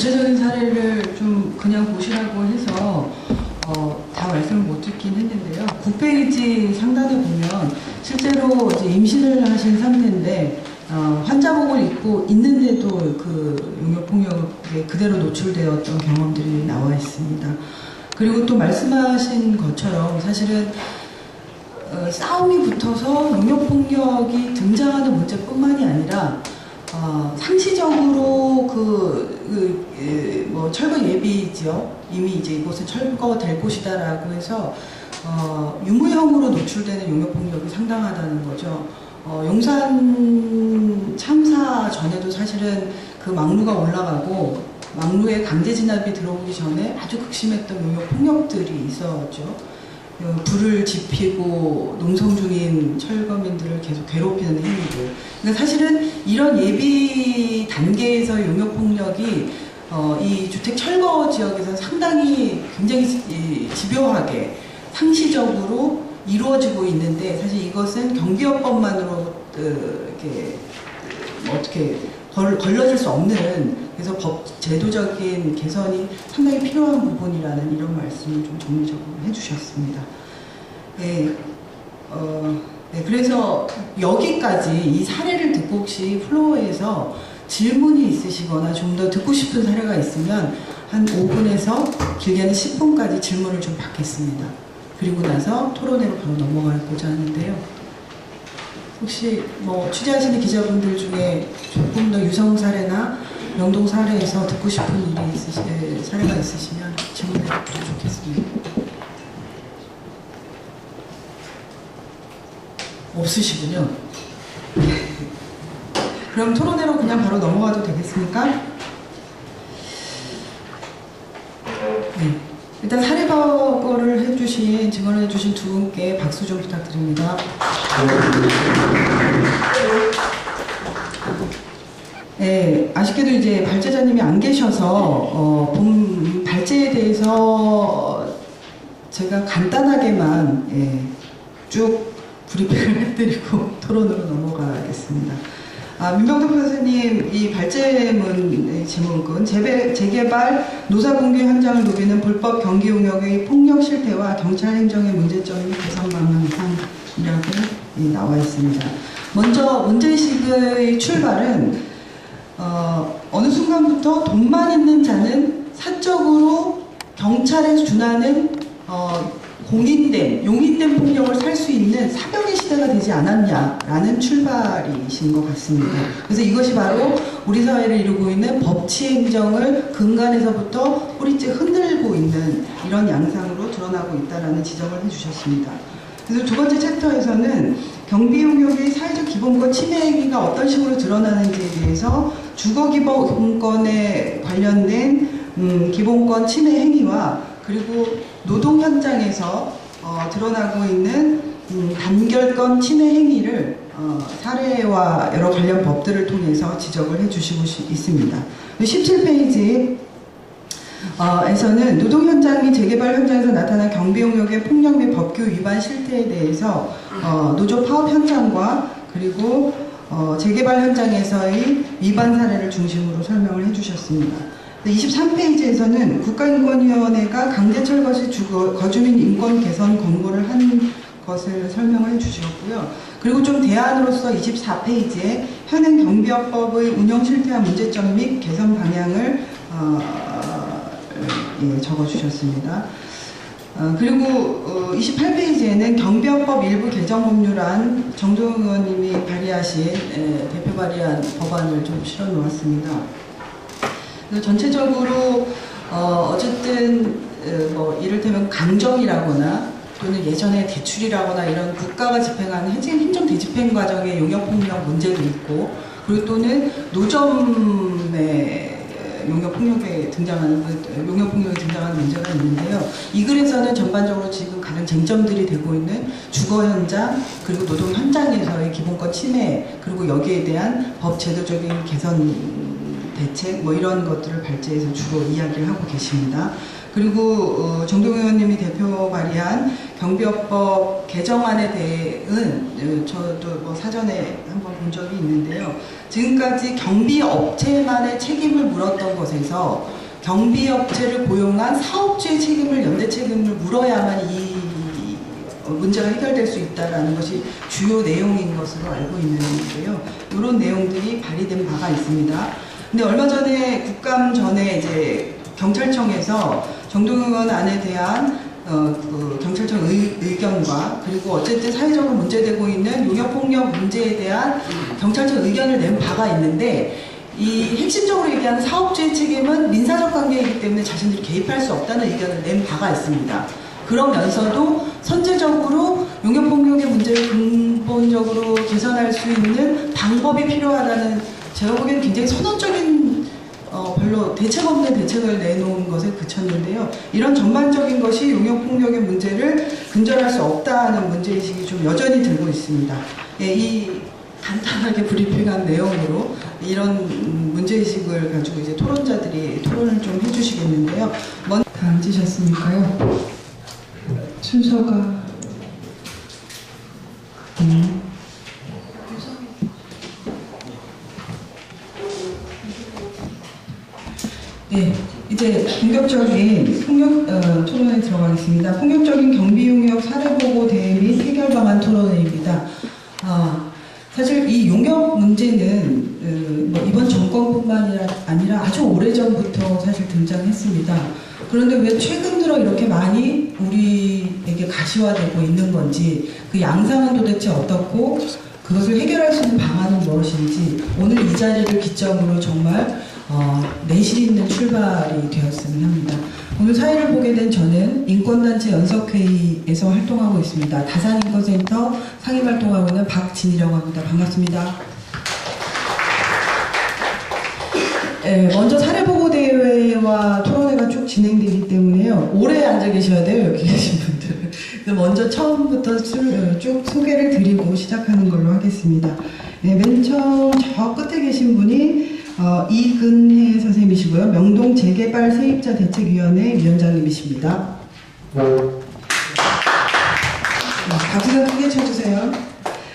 구체적인 사례를 좀 그냥 보시라고 해서 어, 다 말씀을 못 듣긴 했는데요. 9페이지 상단에 보면 실제로 이제 임신을 하신 상태인데 어, 환자복을 입고 있는데도 그 용역폭력에 그대로 노출되었던 경험들이 나와 있습니다. 그리고 또 말씀하신 것처럼 사실은 어, 싸움이 붙어서 용역폭력이 등장하는 문제뿐만이 아니라 어, 상시적으로 그, 그, 예, 뭐, 철거 예비 지역, 이미 이제 이곳은 철거될 곳이다라고 해서, 어, 유무형으로 노출되는 용역 폭력이 상당하다는 거죠. 어, 용산 참사 전에도 사실은 그 막루가 올라가고, 막루에 강제 진압이 들어오기 전에 아주 극심했던 용역 폭력들이 있었죠. 어, 불을 지피고 농성 중인 철거민들을 계속 괴롭히는 행위들. 그러니까 사실은 이런 예비 단계에서 용역 폭력이 어, 이 주택 철거 지역에서 상당히 굉장히 이, 집요하게 상시적으로 이루어지고 있는데 사실 이것은 경비업법만으로 어, 이렇게 뭐 어떻게 걸, 걸러질 수 없는 그래서 법 제도적인 개선이 상당히 필요한 부분이라는 이런 말씀을 좀 정리적으로 해주셨습니다. 네, 어, 네, 그래서 여기까지 이 사례를 듣고 혹시 플로어에서 질문이 있으시거나 좀 더 듣고 싶은 사례가 있으면 한 5분에서 길게는 10분까지 질문을 좀 받겠습니다. 그리고 나서 토론회로 바로 넘어가고자 하는데요. 혹시 뭐 취재하시는 기자분들 중에 조금 더 유성 사례나 명동 사례에서 듣고 싶은 일이 있으시, 에, 사례가 있으시면 질문해 주시면 좋겠습니다. 없으시군요. 그럼 토론회로 그냥 바로 넘어가도 되겠습니까? 네. 일단 사례 보고를 해주신, 증언해주신 두 분께 박수 좀 부탁드립니다. 네, 아쉽게도 이제 발제자님이 안 계셔서 어, 본 발제에 대해서 제가 간단하게만 예, 쭉 브리핑을 해드리고 토론으로 넘어가겠습니다. 아, 민병덕 선생님, 이 발제문 제목은 재배, 재개발 노사공개 현장을 누비는 불법 경기 용역의 폭력 실태와 경찰 행정의 문제점이 개선 방안상이라고 예, 나와 있습니다. 먼저 문제의식의 출발은 어, 어느 순간부터 돈만 있는 자는 사적으로 경찰에 준하는 어, 공인된, 용인된 폭력을 살 수 있는 사병의 시대가 되지 않았냐라는 출발이신 것 같습니다. 그래서 이것이 바로 우리 사회를 이루고 있는 법치 행정을 근간에서부터 뿌리째 흔들고 있는 이런 양상으로 드러나고 있다라는 지적을 해주셨습니다. 그래서 두 번째 챕터에서는 경비 용역의 사회적 기본권 침해 행위가 어떤 식으로 드러나는지에 대해서 주거 기본권에 관련된 음, 기본권 침해 행위와 그리고 노동 현장에서 어, 드러나고 있는 음, 단결권 침해 행위를 어, 사례와 여러 관련 법들을 통해서 지적을 해주시고 시- 있습니다. 17페이지 어, 에서는 노동 현장 및 재개발 현장에서 나타난 경비 용역의 폭력 및 법규 위반 실태에 대해서 어, 노조 파업 현장과 그리고 어, 재개발 현장에서의 위반 사례를 중심으로 설명을 해주셨습니다. 23페이지에서는 국가인권위원회가 강제철 거 시 주거, 거주민 인권 개선 권고를 한 것을 설명을 해주셨고요. 그리고 좀 대안으로서 24페이지에 현행 경비업법의 운영 실태와 문제점 및 개선 방향을 어, 예, 적어주셨습니다. 어, 그리고 어, 28페이지에는 경비업법 일부 개정 법률안 정동영 의원님이 발의하신 에, 대표 발의한 법안을 좀 실어 놓았습니다. 그래서 전체적으로 어, 어쨌든 어, 뭐 이를테면 강정이라거나 또는 예전에 대출이라거나 이런 국가가 집행하는 행정, 행정 대집행 과정의 용역폭력 문제도 있고 그리고 또는 노점의 용역폭력에 등장하는 그 용역폭력에 등장하는 문제가 있는데요. 이 글에서는 전반적으로 지금 가장 쟁점들이 되고 있는 주거 현장 그리고 노동 현장에서의 기본권 침해 그리고 여기에 대한 법 제도적인 개선 대책 뭐 이런 것들을 발제해서 주로 이야기를 하고 계십니다. 그리고 어, 정동 의원님이 대표 발의한 경비업법 개정안에 대해는 어, 저도 뭐 사전에 한번 본 적이 있는데요. 지금까지 경비업체만의 책임을 물었던 것에서 경비업체를 고용한 사업주의 책임을 연대 책임을 물어야만 이 문제가 해결될 수 있다는 것이 주요 내용인 것으로 알고 있는데요. 이런 내용들이 발의된 바가 있습니다. 근데 얼마 전에 국감 전에 이제 경찰청에서 정동 의원 안에 대한 어, 그 경찰청 의, 의견과 그리고 어쨌든 사회적으로 문제되고 있는 용역폭력 문제에 대한 경찰청 의견을 낸 바가 있는데 이 핵심적으로 얘기하는 사업주의 책임은 민사적 관계이기 때문에 자신들이 개입할 수 없다는 의견을 낸 바가 있습니다. 그러면서도 선제적으로 용역폭력의 문제를 근본적으로 개선할 수 있는 방법이 필요하다는 제가 보기에는 굉장히 선언적인 어, 별로 대책 없는 대책을 내놓은 것에 그쳤는데요. 이런 전반적인 것이 용역폭력의 문제를 근절할 수 없다는 문제의식이 좀 여전히 들고 있습니다. 예, 이 간단하게 브리핑한 내용으로 이런 음, 문제의식을 가지고 이제 토론자들이 토론을 좀 해주시겠는데요. 먼저 다 앉으셨으니까요. 순서가 음. 이제 본격적인 폭력 어, 토론에 들어가겠습니다. 폭력적인 경비용역 사례 보고 대응 및 해결 방안 토론회입니다. 아, 사실 이 용역 문제는 어, 뭐 이번 정권뿐만 아니라 아주 오래 전부터 사실 등장했습니다. 그런데 왜 최근 들어 이렇게 많이 우리에게 가시화되고 있는 건지 그 양상은 도대체 어떻고 그것을 해결할 수 있는 방안은 무엇인지 오늘 이 자리를 기점으로 정말 어, 내실 있는 출발이 되었으면 합니다. 오늘 사회를 보게 된 저는 인권단체 연석회의에서 활동하고 있습니다. 다산인권센터 상임활동하고 있는 박진희라고 합니다. 반갑습니다. 예, 먼저 사례보고 대회와 토론회가 쭉 진행되기 때문에요. 오래 앉아 계셔야 돼요, 여기 계신 분들. 그래서 먼저 처음부터 쭉, 쭉 소개를 드리고 시작하는 걸로 하겠습니다. 네, 맨 처음 저 끝에 계신 분이 어, 이근혜 선생님이시고요. 명동 재개발 세입자 대책위원회 위원장님이십니다. 네, 박수 좀 크게 쳐주세요.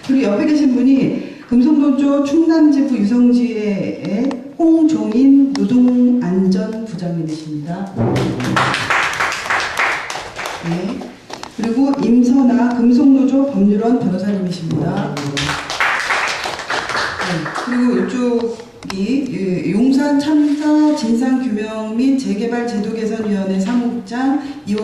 그리고 옆에 계신 분이 금속노조 충남지부 유성지회의 홍종인 노동안전부장님이십니다. 네. 그리고 임선아 금속노조 법률원 변호사님이십니다. 네. 그리고 이쪽 이 예, 용산 참사 진상규명 및 재개발 제도개선위원회 사무국장 이원